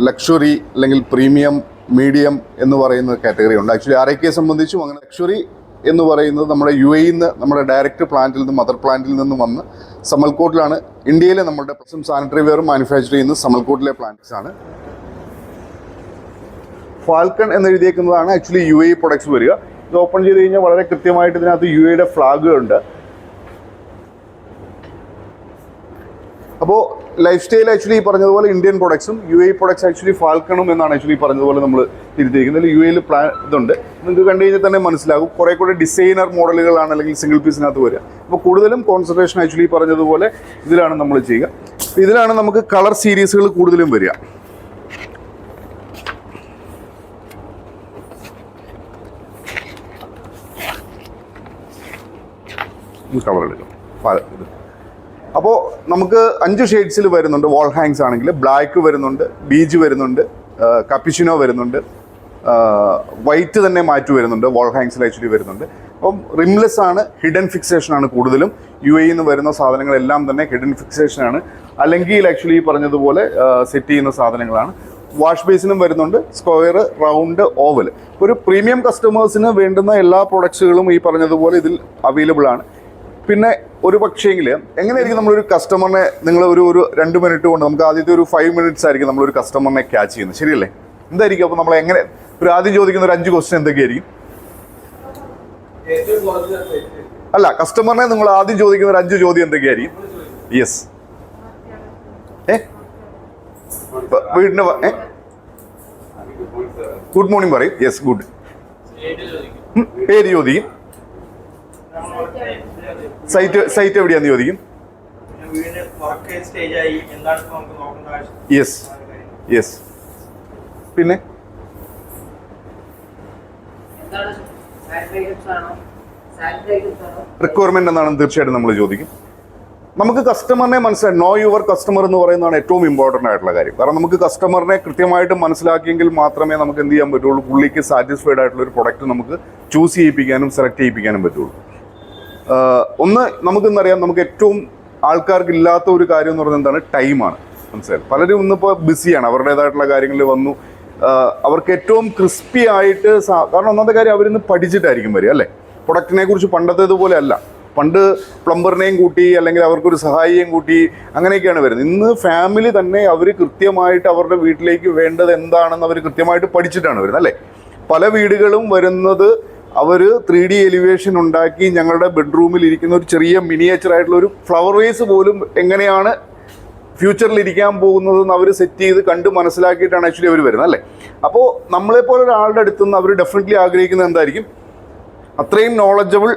Luxury അല്ലെങ്കിൽ premium medium എന്ന് പറയുന്ന കാറ്റഗറി ഉണ്ട്. ആക്ച്വലി ആർ ഐ സംബന്ധിച്ചും അങ്ങനെ ലക്ഷറി എന്ന് പറയുന്നത് നമ്മുടെ യു എയിൽ നിന്ന് നമ്മുടെ ഡയറക്റ്റ് പ്ലാന്റിൽ നിന്ന് മദർ പ്ലാന്റിൽ നിന്ന് വന്ന് സമൽക്കോട്ടിലാണ് ഇന്ത്യയിലെ നമ്മുടെ പ്രസം സാനിറ്ററി വെയർ മാനുഫാക്ചർ ചെയ്യുന്ന സമൽക്കോട്ടിലെ പ്ലാന്റ്സ് ആണ്. ഫാൽക്കൺ എന്ന് എഴുതിയേക്കുന്നതാണ് ആക്ച്വലി യു എ പ്രൊഡക്ട്സ് വരിക. ഇത് ഓപ്പൺ ചെയ്ത് കഴിഞ്ഞാൽ വളരെ കൃത്യമായിട്ട് ഇതിനകത്ത് യു എയുടെ ഫ്ലാഗ് അപ്പോൾ ലൈഫ് സ്റ്റൈൽ ആക്ച്വലി ഈ പറഞ്ഞതുപോലെ ഇന്ത്യൻ പ്രൊഡക്ട്സും യു എ പ്രൊഡക്ട്സ് ആക്ച്വലി ഫാൽക്കണം എന്നാണ് ആക്ച്വലി പറഞ്ഞതുപോലെ നമ്മൾ തിരുത്തിയിരിക്കുന്നത്. യു എയിൽ പ്ലാൻ ഇതുണ്ട്. നിങ്ങൾക്ക് കണ്ടു കഴിഞ്ഞാൽ തന്നെ മനസ്സിലാകും. കുറേ കൂടെ ഡിസൈനർ മോഡലുകളാണ് അല്ലെങ്കിൽ സിംഗിൾ പീസിനകത്ത് വരിക. അപ്പോൾ കൂടുതലും കോൺസെൻട്രേഷൻ ആക്ച്വലി പറഞ്ഞതുപോലെ ഇതിലാണ് നമ്മൾ ചെയ്യുക. ഇതിലാണ് നമുക്ക് കളർ സീരീസുകൾ കൂടുതലും വരിക. കളർ എടുക്കാം. അപ്പോൾ നമുക്ക് അഞ്ച് ഷെയ്ഡ്സിൽ വരുന്നുണ്ട്. വാൾ ഹാങ്സ് ആണെങ്കിൽ ബ്ലാക്ക് വരുന്നുണ്ട് ബീജ് വരുന്നുണ്ട് കപ്പിച്ചിനോ വരുന്നുണ്ട് വൈറ്റ് തന്നെ മാറ്റി വരുന്നുണ്ട്. വാൾ ഹാങ്സിൽ ആക്ച്വലി വരുന്നുണ്ട്. അപ്പം റിംലെസ് ആണ് ഹിഡൻ ഫിക്സേഷൻ ആണ് കൂടുതലും. യു എയിൽ നിന്ന് വരുന്ന സാധനങ്ങളെല്ലാം തന്നെ ഹിഡൻ ഫിക്സേഷൻ ആണ്. അല്ലെങ്കിൽ ആക്ച്വലി പറഞ്ഞതുപോലെ സെറ്റ് ചെയ്യുന്ന സാധനങ്ങളാണ്. വാഷ് ബേസിനും വരുന്നുണ്ട് സ്ക്വയർ റൗണ്ട് ഓവൽ ഒരു പ്രീമിയം കസ്റ്റമേഴ്സിന് വേണ്ടുന്ന എല്ലാ പ്രൊഡക്ട്സുകളും ഈ പറഞ്ഞതുപോലെ ഇതിൽ അവൈലബിൾ ആണ്. പിന്നെ ഒരു പക്ഷേങ്കിൽ എങ്ങനെയായിരിക്കും നമ്മളൊരു കസ്റ്റമറിനെ നിങ്ങൾ ഒരു ഒരു രണ്ട് മിനിറ്റ് കൊണ്ട് നമുക്ക് ആദ്യത്തെ ഒരു ഫൈവ് മിനിറ്റ്സ് ആയിരിക്കും നമ്മൾ ഒരു കസ്റ്റമറിനെ ക്യാച്ച് ചെയ്യുന്നത്. ശരിയല്ലേ? എന്തായിരിക്കും അപ്പോൾ നമ്മൾ എങ്ങനെ ഒരു ആദ്യം ചോദിക്കുന്ന ഒരു അഞ്ച് ക്വസ്റ്റ്യൻ എന്തൊക്കെയായിരിക്കും? അല്ല കസ്റ്റമറിനെ നിങ്ങൾ ആദ്യം ചോദിക്കുന്ന ഒരു അഞ്ച് ചോദ്യം എന്തൊക്കെയായിരിക്കും? യെസ് ഏ? വീടിന്റെ ഏ? ഗുഡ് മോർണിംഗ് പറയും. യെസ് ഗുഡ് പേര് ചോദിക്കും. സൈറ്റ് സൈറ്റ് എവിടെയാന്ന് ചോദിക്കും? യെസ് യെസ് പിന്നെ? റിക്വയർമെന്റ് എന്നാണ് തീർച്ചയായിട്ടും നമ്മൾ ചോദിക്കും. നമുക്ക് കസ്റ്റമറിനെ മനസ്സിലായി നോ യുവർ കസ്റ്റമർ എന്ന് പറയുന്നതാണ് ഏറ്റവും ഇമ്പോർട്ടന്റ് ആയിട്ടുള്ള കാര്യം. കാരണം നമുക്ക് കസ്റ്റമറിനെ കൃത്യമായിട്ട് മനസ്സിലാക്കിയെങ്കിൽ മാത്രമേ നമുക്ക് എന്ത് ചെയ്യാൻ പറ്റുള്ളൂ. പുള്ളിക്ക് സാറ്റിസ്ഫൈഡ് ആയിട്ടുള്ള ഒരു പ്രൊഡക്റ്റ് നമുക്ക് ചൂസ് ചെയ്യിപ്പിക്കാനും സെലക്ട് ചെയ്യിപ്പിക്കാനും പറ്റുള്ളൂ. ഒന്ന് നമുക്കിന്നറിയാം നമുക്ക് ഏറ്റവും ആൾക്കാർക്ക് ഇല്ലാത്ത ഒരു കാര്യം എന്ന് പറഞ്ഞാൽ എന്താണ്? ടൈമാണ്. മനസ്സിലായി? പലരും ഇന്നിപ്പോൾ ബിസിയാണ്. അവരുടേതായിട്ടുള്ള കാര്യങ്ങളിൽ വന്നു. അവർക്ക് ഏറ്റവും ക്രിസ്പി ആയിട്ട് കാരണം ഒന്നാമത്തെ കാര്യം അവരിന്ന് പഠിച്ചിട്ടായിരിക്കും വരിക അല്ലേ? പ്രൊഡക്റ്റിനെ കുറിച്ച് പണ്ടത്തേതുപോലെ അല്ല. പണ്ട് പ്ലംബറിനെയും കൂട്ടി അല്ലെങ്കിൽ അവർക്കൊരു സഹായിയെയും കൂട്ടി അങ്ങനെയൊക്കെയാണ് വരുന്നത്. ഇന്ന് ഫാമിലി തന്നെ അവർ കൃത്യമായിട്ട് അവരുടെ വീട്ടിലേക്ക് വേണ്ടത് എന്താണെന്ന് അവർ കൃത്യമായിട്ട് പഠിച്ചിട്ടാണ് വരുന്നത് അല്ലേ? പല വീടുകളും വരുന്നത് അവർ ത്രീ ഡി എലിവേഷൻ ഉണ്ടാക്കി ഞങ്ങളുടെ ബെഡ്റൂമിൽ ഇരിക്കുന്ന ഒരു ചെറിയ മിനിയേച്ചർ ആയിട്ടുള്ള ഒരു ഫ്ലവർ വേസ് പോലും എങ്ങനെയാണ് ഫ്യൂച്ചറിൽ ഇരിക്കാൻ പോകുന്നതെന്ന് അവർ സെറ്റ് ചെയ്ത് കണ്ട് മനസ്സിലാക്കിയിട്ടാണ് ആക്ച്വലി അവർ വരുന്നത് അല്ലേ? അപ്പോൾ നമ്മളെപ്പോലെ ഒരാളുടെ അടുത്ത് നിന്ന് അവർ ഡെഫിനറ്റ്ലി ആഗ്രഹിക്കുന്നത് എന്തായിരിക്കും? അത്രയും നോളജബിൾ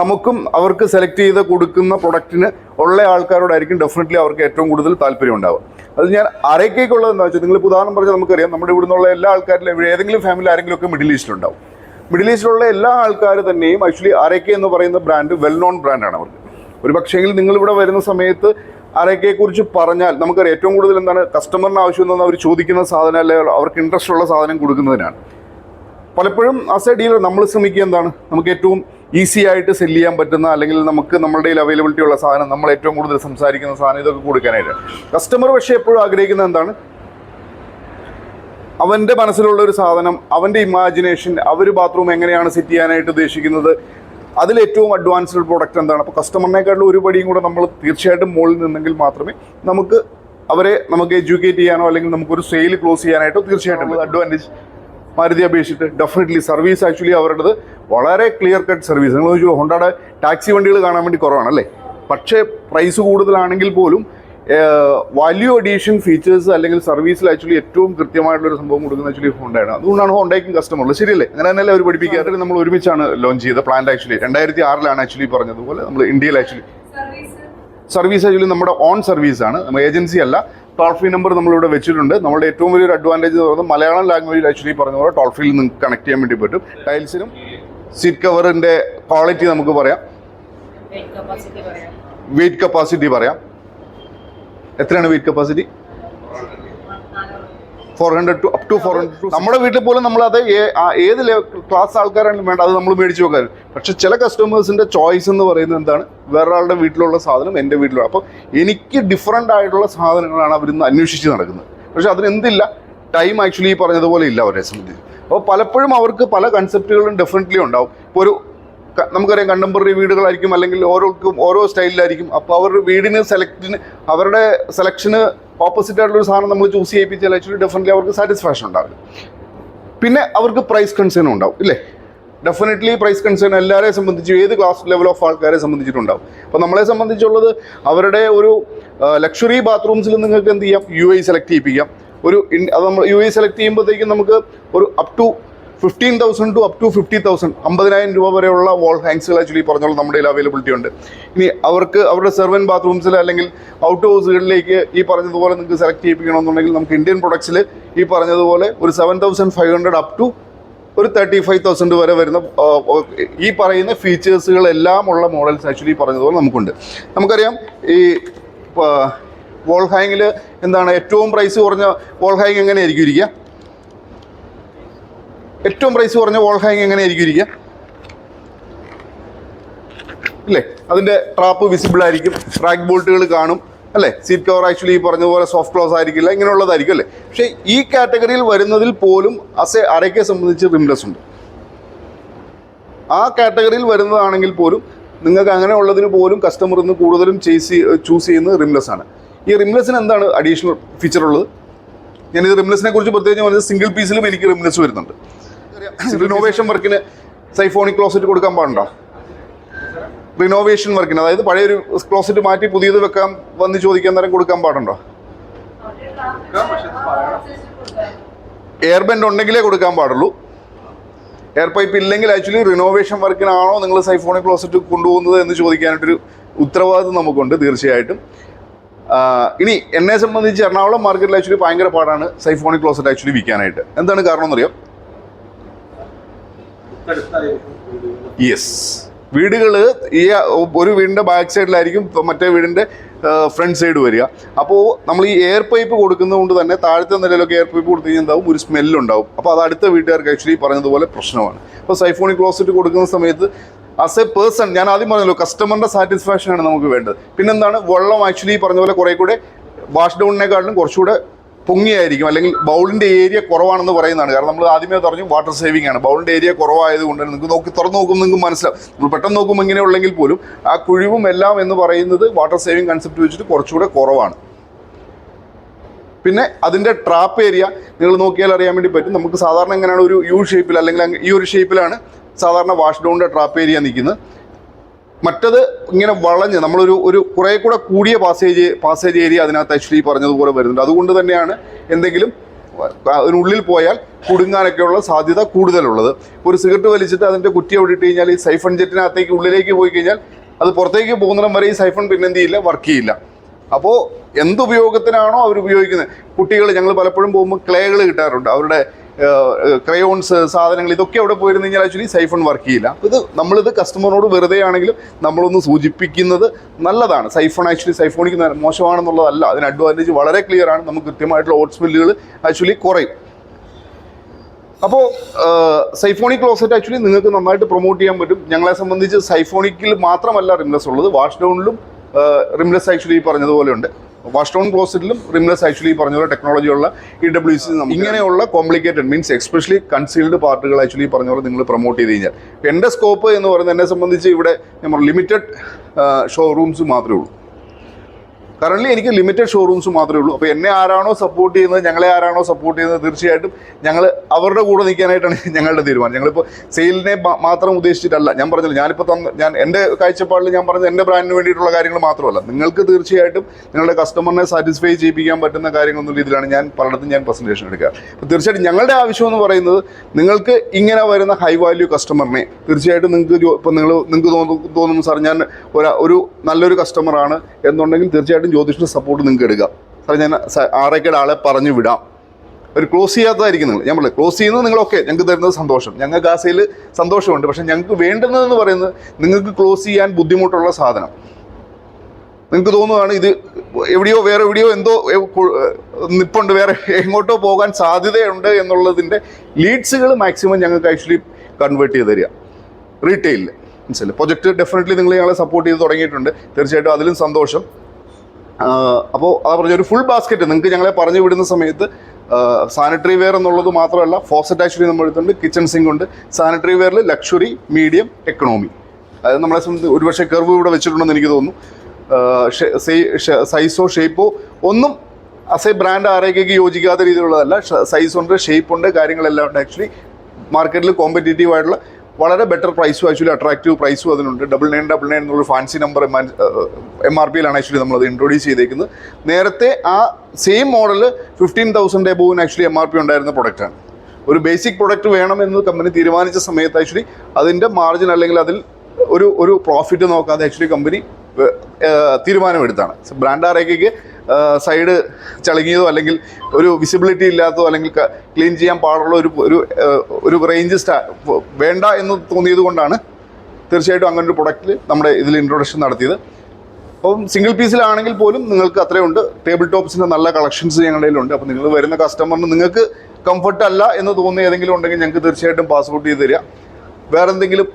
നമുക്കും അവർക്ക് സെലക്ട് ചെയ്ത് കൊടുക്കുന്ന പ്രൊഡക്റ്റിന് ഉള്ള ആൾക്കാരോടായിരിക്കും ഡെഫിനറ്റ്ലി അവർക്ക് ഏറ്റവും കൂടുതൽ താല്പര്യം ഉണ്ടാവുക. അത് ഞാൻ ആരൊക്കെയൊക്കെയുള്ളത് എന്താ വെച്ചാൽ നിങ്ങൾ ഉദാഹരണം പറഞ്ഞാൽ നമുക്കറിയാം നമ്മുടെ ഇവിടെ നിന്നുള്ള എല്ലാ ആൾക്കാരിലും ഏതെങ്കിലും ഫാമിലി ആരെങ്കിലും ഒക്കെ മിഡിൽ ഈസ്റ്റിലുണ്ടാവും മിഡിൽ ഈസ്റ്റിലുള്ള എല്ലാ ആൾക്കാർ തന്നെയും ആക്ച്വലി അരക്കെ എന്ന് പറയുന്ന ബ്രാൻഡ് വെൽ നോൺ ബ്രാൻഡാണ് അവർക്ക്. ഒരു പക്ഷേങ്കിൽ നിങ്ങൾ ഇവിടെ വരുന്ന സമയത്ത് അരക്കയെക്കുറിച്ച് കുറിച്ച് പറഞ്ഞാൽ നമുക്കറിയാം ഏറ്റവും കൂടുതൽ എന്താണ് കസ്റ്റമറിന് ആവശ്യം എന്ന് അവർ ചോദിക്കുന്ന സാധനം അല്ലെങ്കിൽ അവർക്ക് ഇൻട്രസ്റ്റ് ഉള്ള സാധനം കൊടുക്കുന്നതിനാണ്. പലപ്പോഴും ആസ് എ ഡീലർ നമ്മൾ ശ്രമിക്കുക എന്താണ്? നമുക്ക് ഏറ്റവും ഈസി ആയിട്ട് സെൽ ചെയ്യാൻ പറ്റുന്ന അല്ലെങ്കിൽ നമുക്ക് നമ്മുടെ കയ്യിൽ അവൈലബിലിറ്റി ഉള്ള സാധനം നമ്മൾ ഏറ്റവും കൂടുതൽ സംസാരിക്കുന്ന സാധനം ഇതൊക്കെ കൊടുക്കാനായിട്ട്. കസ്റ്റമർ പക്ഷേ എപ്പോഴും ആഗ്രഹിക്കുന്നത് എന്താണ്? അവന്റെ മനസ്സിലുള്ള ഒരു സാധനം അവന്റെ ഇമാജിനേഷൻ അവർ ബാത്റൂം എങ്ങനെയാണ് സെറ്റ് ചെയ്യാനായിട്ട് ഉദ്ദേശിക്കുന്നത്? അതിൽ ഏറ്റവും അഡ്വാൻസ്ഡ് പ്രോഡക്റ്റ് എന്താണ്? അപ്പോൾ കസ്റ്റമറിനെക്കാളും ഒരു പടിയും കൂടെ നമ്മൾ തീർച്ചയായിട്ടും മുകളിൽ നിന്നെങ്കിൽ മാത്രമേ നമുക്ക് അവരെ നമുക്ക് എഡ്യൂക്കേറ്റ് ചെയ്യാനോ അല്ലെങ്കിൽ നമുക്കൊരു സെയിൽ ക്ലോസ് ചെയ്യാനായിട്ടോ തീർച്ചയായിട്ടും അഡ്വാന്റേജ് മാരുതി അപേക്ഷിച്ചിട്ട് ഡെഫിനറ്റ്ലി സർവീസ് ആക്ച്വലി അവരുടേത് വളരെ ക്ലിയർ കട്ട് സർവീസ് നിങ്ങൾ ചോദിച്ചു ഹോണ്ടയുടെ ടാക്സി വണ്ടികൾ കാണാൻ വേണ്ടി കുറവാണ് അല്ലേ? പക്ഷേ പ്രൈസ് കൂടുതലാണെങ്കിൽ പോലും വാല്യൂ അഡീഷൻ ഫീച്ചേഴ്സ് അല്ലെങ്കിൽ സർവീസിൽ ആക്ച്വലി ഏറ്റവും കൃത്യമായിട്ടുള്ള ഒരു സംഭവം കൊടുക്കുന്ന ആക്ച്വലി ഹോണ്ടയാണ് അതുകൊണ്ടാണ് ഹോണ്ടയ്ക്കും കസ്റ്റമർ ഉള്ളത്. ശരിയല്ലേ? അങ്ങനെ തന്നെയല്ലേ അവർ പഠിപ്പിക്കാറ്? നമ്മൾ ഒരുമിച്ചാണ് ലോഞ്ച് ചെയ്ത പ്ലാന്റ് ആക്ച്വലി രണ്ടായിരത്തി ആറിലാണ് ആക്ച്വലി പറഞ്ഞതുപോലെ നമ്മൾ ഇന്ത്യയിൽ ആക്ച്വലി സർവീസ് ആക്ച്വലി നമ്മുടെ ഓൺ സർവീസ് ആണ്. നമ്മൾ ഏജൻസി അല്ല. ടോൾ ഫ്രീ നമ്പർ നമ്മളിവിടെ വെച്ചിട്ടുണ്ട്. നമ്മുടെ ഏറ്റവും വലിയൊരു അഡ്വാന്റേജ് എന്ന് പറയുന്നത് മലയാളം ലാംഗ്വേജിൽ ആക്ച്വലി പറഞ്ഞ പോലെ ടോൾ ഫ്രീയിൽ നിങ്ങൾക്ക് കണക്ട് ചെയ്യാൻ വേണ്ടി പറ്റും. ടൈൽസിനും സീറ്റ് കവറിന്റെ ക്വാളിറ്റി നമുക്ക് പറയാം. വെയിറ്റ് കപ്പാസിറ്റി പറയാം. എത്രയാണ് weight capacity four hundred to up to four hundred to നമ്മുടെ വീട്ടിൽ പോലും നമ്മൾ അത് ഏത് ക്ലാസ് ആൾക്കാരാണ് വേണ്ട അത് നമ്മൾ മേടിച്ച് നോക്കാൻ പക്ഷെ ചില കസ്റ്റമേഴ്സിന്റെ ചോയ്സ് എന്ന് പറയുന്നത് എന്താണ്? വേറൊരാളുടെ വീട്ടിലുള്ള സാധനം എന്റെ വീട്ടിലുള്ള. അപ്പോൾ എനിക്ക് ഡിഫറെന്റ് ആയിട്ടുള്ള സാധനങ്ങളാണ് അവരിന്ന് അന്വേഷിച്ച് നടക്കുന്നത്. പക്ഷെ അതിനെന്തില്ല? ടൈം ആക്ച്വലി ഈ പറഞ്ഞതുപോലെ ഇല്ല അവരെ സംബന്ധിച്ച്. അപ്പോൾ പലപ്പോഴും അവർക്ക് പല കൺസെപ്റ്റുകളും ഡെഫിനറ്റ്ലി ഉണ്ടാവും. ഇപ്പോൾ ഒരു നമുക്കറിയാം കണ്ടംപററി വീടുകളായിരിക്കും അല്ലെങ്കിൽ ഓരോർക്കും ഓരോ സ്റ്റൈലിലായിരിക്കും. അപ്പോൾ അവരുടെ വീടിന് സെലക്ടിന് അവരുടെ സെലക്ഷന് ഓപ്പോസിറ്റ് ആയിട്ടുള്ള ഒരു സാധനം നമ്മൾ ചൂസ് ചെയ്യിപ്പിച്ചാൽ ആക്ച്വലി ഡെഫിനറ്റ്ലി അവർക്ക് സാറ്റിസ്ഫാക്ഷൻ ഉണ്ടാവില്ല. പിന്നെ അവർക്ക് പ്രൈസ് കൺസേൺ ഉണ്ടാവും ഇല്ലേ? ഡെഫിനറ്റ്ലി പ്രൈസ് കൺസേൺ എല്ലാവരെയും സംബന്ധിച്ച് ഏത് ക്ലാസ് ലെവൽ ഓഫ് ആൾക്കാരെ സംബന്ധിച്ചിട്ടുണ്ടാവും. അപ്പോൾ നമ്മളെ സംബന്ധിച്ചുള്ളത് അവരുടെ ഒരു ലക്ഷറി ബാത്റൂംസിൽ നിങ്ങൾക്ക് എന്ത് ചെയ്യാം? യു ഐ സെലക്ട് ചെയ്യിപ്പിക്കാം. ഒരു അത് നമ്മൾ യു ഐ സെലക്ട് ചെയ്യുമ്പോഴത്തേക്കും നമുക്ക് ഒരു up to fifteen thousand to up to fifty thousand അമ്പതിനായിരം രൂപ വരെയുള്ള വാൾ ഹാങ്സുകൾ ആക്ച്വലി പറഞ്ഞോളൂ നമ്മുടെ കയ്യിൽ അവൈലബിലിറ്റി ഉണ്ട്. ഇനി അവർക്ക് അവരുടെ സെർവൻ ബാത്റൂംസിൽ അല്ലെങ്കിൽ ഔട്ട് ഹൗസുകളിലേക്ക് ഈ പറഞ്ഞതുപോലെ നിങ്ങൾക്ക് സെലക്ട് ചെയ്യിപ്പിക്കണമെന്നുണ്ടെങ്കിൽ നമുക്ക് ഇന്ത്യൻ പ്രൊഡക്ട്സിൽ ഈ പറഞ്ഞതുപോലെ ഒരു seven thousand five hundred up to ഒരു തേർട്ടി ഫൈവ് തൗസൻഡ് വരെ വരുന്ന ഈ പറയുന്ന ഫീച്ചേഴ്സുകളെല്ലാം ഉള്ള മോഡൽസ് ആക്ച്വലി പറഞ്ഞതുപോലെ നമുക്കുണ്ട്. നമുക്കറിയാം ഈ വോൾ ഹാങ്ങിൽ എന്താണ് ഏറ്റവും പ്രൈസ് കുറഞ്ഞ വോൾ ഹാങ് എങ്ങനെയായിരിക്കും ഇരിക്കുക? ഏറ്റവും പ്രൈസ് കുറഞ്ഞ വോൾ ഹാങ് എങ്ങനെ ആയിരിക്കും ഇരിക്കുക? ഇല്ലേ അതിന്റെ ട്രാപ്പ് വിസിബിൾ ആയിരിക്കും. റാക്ക് ബോൾട്ടുകൾ കാണും. അല്ലേ? സീറ്റ് കവർ ആക്ച്വലി ഈ പറഞ്ഞതുപോലെ സോഫ്റ്റ് ക്ലോസ് ആയിരിക്കില്ല. ഇങ്ങനെയുള്ളതായിരിക്കും അല്ലേ? പക്ഷേ ഈ കാറ്റഗറിയിൽ വരുന്നതിൽ പോലും അസെ അരയ്ക്കെ സംബന്ധിച്ച് റിംലെസ് ഉണ്ട്. ആ കാറ്റഗറിയിൽ വരുന്നതാണെങ്കിൽ പോലും നിങ്ങൾക്ക് അങ്ങനെ ഉള്ളതിന് പോലും കസ്റ്റമർ ഇന്ന് കൂടുതലും ചേസ് ചൂസ് ചെയ്യുന്നത് റിംലെസ് ആണ്. ഈ റിംലെസ്സിന് എന്താണ് അഡീഷണൽ ഫീച്ചർ ഉള്ളത്? ഞാനിത് ഈ റിംലെസ്സിനെ കുറിച്ച് പ്രത്യേകിച്ച് പറഞ്ഞത് സിംഗിൾ പീസിലും എനിക്ക് റിംലെസ് വരുന്നുണ്ട്. റിനോവേഷൻ വർക്കിന് സൈഫോണിക് ക്ലോസറ്റ് കൊടുക്കാൻ പാടുണ്ടോ? റിനോവേഷൻ വർക്കിന് അതായത് പഴയൊരു ക്ലോസറ്റ് മാറ്റി പുതിയത് വെക്കാൻ വന്ന് ചോദിക്കാൻ നേരം കൊടുക്കാൻ പാടുണ്ടോ? എയർ ബെൻഡ് ഉണ്ടെങ്കിലേ കൊടുക്കാൻ പാടുള്ളൂ. എയർ പൈപ്പ് ഇല്ലെങ്കിൽ ആക്ച്വലി റിനോവേഷൻ വർക്കിനാണോ നിങ്ങൾ സൈഫോണി ക്ലോസറ്റ് കൊണ്ടുപോകുന്നത് എന്ന് ചോദിക്കാനായിട്ടൊരു ഉത്തരവാദിത്വം നമുക്കുണ്ട് തീർച്ചയായിട്ടും. ഇനി എന്നെ സംബന്ധിച്ച് എറണാകുളം മാർക്കറ്റിൽ ആക്ച്വലി ഭയങ്കര പാടാണ് സൈഫോണി ക്ലോസറ്റ് ആക്ച്വലി വിൽക്കാനായിട്ട്. എന്താണ് കാരണം എന്നറിയാം യെസ് വീടുകൾ ഈ ഒരു വീടിന്റെ ബാക്ക് സൈഡിലായിരിക്കും മറ്റേ വീടിന്റെ ഫ്രണ്ട് സൈഡ് വരിക. അപ്പോൾ നമ്മൾ ഈ എയർ പൈപ്പ് കൊടുക്കുന്നത് കൊണ്ട് തന്നെ താഴത്തെ നിലയിലൊക്കെ എയർ പൈപ്പ് കൊടുത്തു കഴിഞ്ഞാൽ എന്താവും ഒരു സ്മെല്ലുണ്ടാവും അപ്പോൾ അത് അടുത്ത വീട്ടുകാർക്ക് ആക്ച്വലി പറഞ്ഞതുപോലെ പ്രശ്നമാണ്. അപ്പോൾ സൈഫോണിക് ക്ലോസറ്റ് കൊടുക്കുന്ന സമയത്ത് ആസ് എ പേഴ്സൺ ഞാൻ ആദ്യം പറഞ്ഞല്ലോ കസ്റ്റമറിന്റെ സാറ്റിസ്ഫാക്ഷൻ ആണ് നമുക്ക് വേണ്ടത്. പിന്നെന്താണ് വെള്ളം ആക്ച്വലി പറഞ്ഞ പോലെ കുറേ കൂടെ വാഷ് ഡൗണിനെക്കാട്ടിലും കുറച്ചുകൂടെ പൊങ്ങിയായിരിക്കും അല്ലെങ്കിൽ ബൗളിന്റെ ഏരിയ കുറവാണെന്ന് പറയുന്നതാണ്. കാരണം നമ്മൾ ആദ്യമേ പറഞ്ഞു വാട്ടർ സേവിംഗ് ആണ്. ബൗളിന്റെ ഏരിയ കുറവായതുകൊണ്ട് കൊണ്ട് നിങ്ങൾക്ക് നോക്കി തുറന്നു നോക്കുമ്പോൾ നിങ്ങൾക്ക് മനസ്സിലാവും. നമ്മൾ പെട്ടെന്ന് നോക്കുമ്പോൾ ഇങ്ങനെ ഉള്ളെങ്കിൽ പോലും ആ കുഴിവും എല്ലാം എന്ന് പറയുന്നത് വാട്ടർ സേവിംഗ് കൺസെപ്റ്റ് വെച്ചിട്ട് കുറച്ചുകൂടെ കുറവാണ്. പിന്നെ അതിന്റെ ട്രാപ്പ് ഏരിയ നിങ്ങൾ നോക്കിയാൽ അറിയാൻ വേണ്ടി പറ്റും. നമുക്ക് സാധാരണ എങ്ങനെയാണ് ഒരു യു ഷേപ്പിൽ അല്ലെങ്കിൽ ഈ ഒരു ഷേപ്പിലാണ് സാധാരണ വാഷ് ഡൗണിന്റെ ട്രാപ്പ് ഏരിയ നിൽക്കുന്നത്. മറ്റത് ഇങ്ങനെ വളഞ്ഞ് നമ്മളൊരു ഒരു കുറേ കൂടെ കൂടിയ പാസേജ് പാസേജ് ഏരിയ അതിനകത്ത് ആക്ച്വലി പറഞ്ഞതുപോലെ വരുന്നുണ്ട്. അതുകൊണ്ട് തന്നെയാണ് എന്തെങ്കിലും അതിനുള്ളിൽ പോയാൽ കുടുങ്ങാനൊക്കെയുള്ള സാധ്യത കൂടുതലുള്ളത്. ഒരു സിഗരറ്റ് വലിച്ചിട്ട് അതിന്റെ കുറ്റി അവിടെ ഇട്ട് കഴിഞ്ഞാൽ ഈ സൈഫൺ ജെറ്റിനകത്തേക്ക് ഉള്ളിലേക്ക് പോയി കഴിഞ്ഞാൽ അത് പുറത്തേക്ക് പോകുന്നിടം വരെ ഈ സൈഫൺ പിന്നെ എന്ത് ചെയ്യില്ല. വർക്ക് ചെയ്യില്ല അപ്പോൾ എന്തുപയോഗത്തിനാണോ അവർ ഉപയോഗിക്കുന്നത് കുട്ടികൾ ഞങ്ങൾ പലപ്പോഴും പോകുമ്പോൾ ക്ലേകൾ കിട്ടാറുണ്ട്. അവരുടെ ക്രയോൺസ് സാധനങ്ങൾ ഇതൊക്കെ അവിടെ പോയിരുന്നു കഴിഞ്ഞാൽ ആക്ച്വലി സൈഫൺ വർക്ക് ചെയ്യില്ല. ഇത് നമ്മളിത് കസ്റ്റമറിനോട് വെറുതെ ആണെങ്കിലും നമ്മളൊന്ന് സൂചിപ്പിക്കുന്നത് നല്ലതാണ്. സൈഫൺ ആക്ച്വലി സൈഫോണിക്ക് മോശമാണെന്നുള്ളതല്ല. അതിന് അഡ്വാന്റേജ് വളരെ ക്ലിയർ ആണ്. നമുക്ക് കൃത്യമായിട്ടുള്ള ഓട്ട് സ്മെല്ലുകൾ ആക്ച്വലി കുറയും. അപ്പോൾ സൈഫോണിക് ക്ലോസറ്റ് ആക്ച്വലി നിങ്ങൾക്ക് നന്നായിട്ട് പ്രൊമോട്ട് ചെയ്യാൻ പറ്റും. ഞങ്ങളെ സംബന്ധിച്ച് സൈഫോണിക്കിൽ മാത്രമല്ല റിംലെസ് ഉള്ളത്. വാഷ് ഡൗണിലും റിംലെസ് ആക്ച്വലി പറഞ്ഞതുപോലെ ഉണ്ട് വാഷ് ക്ലോസറ്റിലും റിംലെസ് ആക്ച്വലി പറഞ്ഞ ടെക്നോളജി ഉള്ള ഇ ഡബ്ല്യു സി ഇങ്ങനെയുള്ള കോംപ്ലിക്കേറ്റഡ് മീൻസ് എക്സ്പെഷ്യലി കൺസീൽഡ് പാർട്ടുകൾ ആക്ച്വലി പറഞ്ഞ പോലെ നിങ്ങൾ പ്രൊമോട്ട് ചെയ്ത് കഴിഞ്ഞാൽ. എന്റെ സ്കോപ്പ് എന്ന് പറയുന്നത് എന്നെ സംബന്ധിച്ച് ഇവിടെ ലിമിറ്റഡ് ഷോറൂംസ് മാത്രമേ ഉള്ളൂ. കറന്റ് എനിക്ക് ലിമിറ്റഡ് ഷോറൂംസ് മാത്രമേ ഉള്ളൂ. അപ്പോൾ എന്നെ ആരാണോ സപ്പോർട്ട് ചെയ്യുന്നത് ഞങ്ങളെ ആരാണോ സപ്പോർട്ട് ചെയ്യുന്നത് തീർച്ചയായിട്ടും ഞങ്ങൾ അവരുടെ കൂടെ നിൽക്കാനായിട്ടാണ് ഞങ്ങളുടെ തീരുമാനം. ഞങ്ങളിപ്പോൾ സെയിലിനെ മാത്രം ഉദ്ദേശിച്ചിട്ടല്ല. ഞാൻ പറഞ്ഞില്ല ഞാനിപ്പോൾ തന്ന ഞാൻ എന്റെ കാഴ്ചപ്പാടിൽ ഞാൻ പറഞ്ഞത് എന്റെ ബ്രാൻഡിന് വേണ്ടിയിട്ടുള്ള കാര്യങ്ങൾ മാത്രമല്ല. നിങ്ങൾക്ക് തീർച്ചയായിട്ടും നിങ്ങളുടെ കസ്റ്റമറിനെ സാറ്റിസ്ഫൈ ചെയ്യിപ്പിക്കാൻ പറ്റുന്ന കാര്യങ്ങളൊന്നും രീതിയിലാണ് ഞാൻ പലയിടത്തും ഞാൻ പ്രസന്റേഷൻ എടുക്കുക. അപ്പോൾ തീർച്ചയായിട്ടും ഞങ്ങളുടെ ആവശ്യം എന്ന് പറയുന്നത് നിങ്ങൾക്ക് ഇങ്ങനെ വരുന്ന ഹൈ വാല്യൂ കസ്റ്റമറിനെ തീർച്ചയായിട്ടും നിങ്ങൾക്ക് ഇപ്പോൾ നിങ്ങൾ നിങ്ങൾക്ക് തോന്നുന്നു തോന്നുന്നു സാർ ഞാൻ ഒരു നല്ലൊരു കസ്റ്റമറാണ് എന്നുണ്ടെങ്കിൽ തീർച്ചയായിട്ടും ജ്യോതിഷിന്റെ സപ്പോർട്ട് നിങ്ങൾക്ക് എടുക്കാം. സാറേ ഞാൻ സ- ആളെ പറഞ്ഞു വിടാം. ഒരു ക്ലോസ് ചെയ്യാത്തതായിരിക്കും നിങ്ങൾ. ഞാൻ പറഞ്ഞു ക്ലോസ് ചെയ്യുന്നത് നിങ്ങളൊക്കെ ഞങ്ങൾക്ക് തരുന്നത് സന്തോഷം. ഞങ്ങൾക്ക് ആ സന്തോഷമുണ്ട്. പക്ഷേ ഞങ്ങൾക്ക് വേണ്ടുന്നതെന്ന് പറയുന്നത് നിങ്ങൾക്ക് ക്ലോസ് ചെയ്യാൻ ബുദ്ധിമുട്ടുള്ള സാധനം. നിങ്ങൾക്ക് തോന്നുകയാണ് ഇത് എവിടെയോ വേറെ എവിടെയോ എന്തോ നിപ്പുണ്ട്. വേറെ എങ്ങോട്ടോ പോകാൻ സാധ്യതയുണ്ട് എന്നുള്ളതിന്റെ ലീഡ്സുകൾ മാക്സിമം ഞങ്ങൾക്ക് ആക്ച്വലി കൺവേർട്ട് ചെയ്ത് തരിക. റീറ്റെയിലിൽ മനസ്സിലായി പ്രൊജക്റ്റ് ഡെഫിനറ്റ്ലി നിങ്ങൾ ഞങ്ങളെ സപ്പോർട്ട് ചെയ്ത് തുടങ്ങിയിട്ടുണ്ട്. തീർച്ചയായിട്ടും അതിലും സന്തോഷം. അപ്പോൾ അതാ പറഞ്ഞ ഒരു ഫുൾ ബാസ്ക്കറ്റ് നിങ്ങൾക്ക് ഞങ്ങളെ പറഞ്ഞു വിടുന്ന സമയത്ത് സാനിറ്ററി വെയർ എന്നുള്ളത് മാത്രമല്ല ഫോസറ്റ് ആക്ച്വലി നമ്മൾ എടുത്തുണ്ട് കിച്ചൺ സിങ്ക് ഉണ്ട്. സാനിറ്ററി വെയറിൽ ലക്ഷറി മീഡിയം എക്കണോമി അതായത് നമ്മളെ സംബന്ധിച്ച് ഒരുപക്ഷെ കർവ് ഇവിടെ വെച്ചിട്ടുണ്ടെന്ന് എനിക്ക് തോന്നുന്നു. സൈസോ ഷേപ്പോ ഒന്നും അസ് ബ്രാൻഡ് ആരേക്കൊക്കെ യോജിക്കാത്ത രീതിയിലുള്ളതല്ല. സൈസ് ഉണ്ട് ഷേപ്പ് ഉണ്ട് കാര്യങ്ങളെല്ലാം ഉണ്ട്. ആക്ച്വലി മാർക്കറ്റിൽ കോമ്പറ്റേറ്റീവ് ആയിട്ടുള്ള വളരെ ബെറ്റർ പ്രൈസും ആക്ച്വലി അട്രാക്റ്റീവ് പ്രൈസും അതിനുണ്ട്. ഡബിൾ നയൻ ഡബിൾ നയൻ എന്നുള്ള ഫാൻസി നമ്പർ എം ആർ പിയിലാണ് ആക്ച്വലി നമ്മളത് ഇൻട്രൊഡ്യൂസ് ചെയ്തേക്കുന്നത്. നേരത്തെ ആ സെയിം മോഡൽ ഫിഫ്റ്റീൻ തൗസൻഡ് എബോവിന് ആക്ച്വലി എം ആർ പി ഉണ്ടായിരുന്ന പ്രൊഡക്റ്റാണ് ഒരു ബേസിക് പ്രൊഡക്റ്റ് വേണമെന്ന് കമ്പനി തീരുമാനിച്ച സമയത്ത് ആക്ച്വലി അതിന്റെ മാർജിൻ അല്ലെങ്കിൽ അതിൽ ഒരു ഒരു പ്രോഫിറ്റ് നോക്കാതെ ആക്ച്വലി കമ്പനി തീരുമാനമെടുത്താണ്. ബ്രാൻഡ് ആരേക്കൊക്കെ സൈഡ് ചളുങ്ങിയതോ അല്ലെങ്കിൽ ഒരു വിസിബിലിറ്റി ഇല്ലാത്തതോ അല്ലെങ്കിൽ ക്ലീൻ ചെയ്യാൻ പാടുള്ള ഒരു ഒരു ഒരു റേഞ്ച് സ്റ്റാ വേണ്ട എന്ന് തോന്നിയത് കൊണ്ടാണ് തീർച്ചയായിട്ടും അങ്ങനെ ഒരു പ്രൊഡക്റ്റിൽ നമ്മുടെ ഇതിൽ ഇൻട്രൊഡക്ഷൻ നടത്തിയത്. അപ്പം സിംഗിൾ പീസിലാണെങ്കിൽ പോലും നിങ്ങൾക്ക് അത്രയുണ്ട്. ടേബിൾ ടോപ്സിന്റെ നല്ല കളക്ഷൻസ് ഞങ്ങളുടെ കയ്യിലുണ്ട്. അപ്പം നിങ്ങൾ വരുന്ന കസ്റ്റമറിന് നിങ്ങൾക്ക് കംഫർട്ട് അല്ല എന്ന് തോന്നുന്ന ഏതെങ്കിലും ഉണ്ടെങ്കിൽ ഞങ്ങൾക്ക് തീർച്ചയായിട്ടും പാസ്പോർട്ട് ചെയ്ത് തരിക. വേറെ എന്തെങ്കിലും